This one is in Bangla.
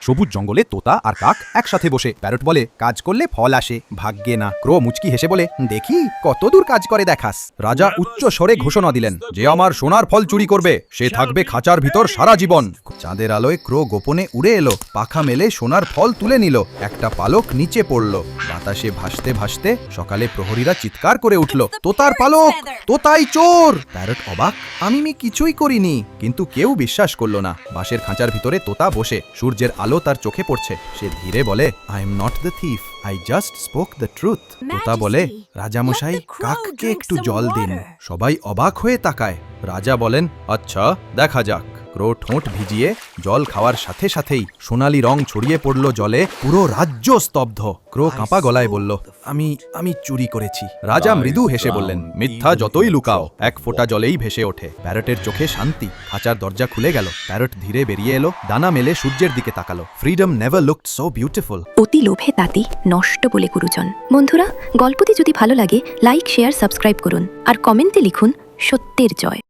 সবুজ জঙ্গলে তোতা আর কাক একসাথে বসে। প্যারট বলে, কাজ করলে ফল আসে, ভাগ্যে না। ক্রো মুচকি হেসে বলে, দেখি, কত দূর কাজ করে দেখাস। রাজা উচ্চ স্বরে ঘোষণা দিলেন, যে আমার সোনার ফল চুরি করবে, সে থাকবে খাঁচার ভিতর সারা জীবন। চাঁদের আলোয় ক্রো গোপনে উড়ে এলো, পাখা মেলে সোনার ফল তুলে নিল, একটা পালক নিচে পড়ল। বাতাসে ভাসতে ভাসতে সকালে প্রহরীরা চিৎকার করে উঠল তোতার পালক তোতাই চোর! প্যারট অবাক আমি মি কিছুই করিনি। কিন্তু কেউ বিশ্বাস করল না। বাঁশের খাঁচার ভিতরে তোতা বসে সূর্যের আলো তার চোখে পড়ছে। সে ধীরে বলে I am not the thief I just spoke the truth তোতা বলে রাজামশাই কাককে একটু জল দিন। সবাই অবাক হয়ে তাকায়। রাজা বলেন আচ্ছা দেখা যাক। ক্রো ঠোঁট ভিজিয়ে জল খাওয়ার সাথে সাথেই সোনালি রং ছড়িয়ে পড়ল জলে পুরো রাজ্য স্তব্ধ। ক্রো কাঁপা গলায় বলল আমি আমি চুরি করেছি। রাজা মৃদু হেসে বললেন মিথ্যা যতই লুকাও এক ফোঁটা জলেই ভেসে ওঠে। প্যারটের চোখে শান্তি খাঁচার দরজা খুলে গেল। প্যারট ধীরে বেরিয়ে এলো ডানা মেলে সূর্যের দিকে তাকালো। Freedom never looked so beautiful. অতি লোভে তাতি নষ্ট বলে গুরুজন। বন্ধুরা গল্পটি যদি ভালো লাগে লাইক শেয়ার সাবস্ক্রাইব করুন। আর কমেন্টে লিখুন সত্যের জয়।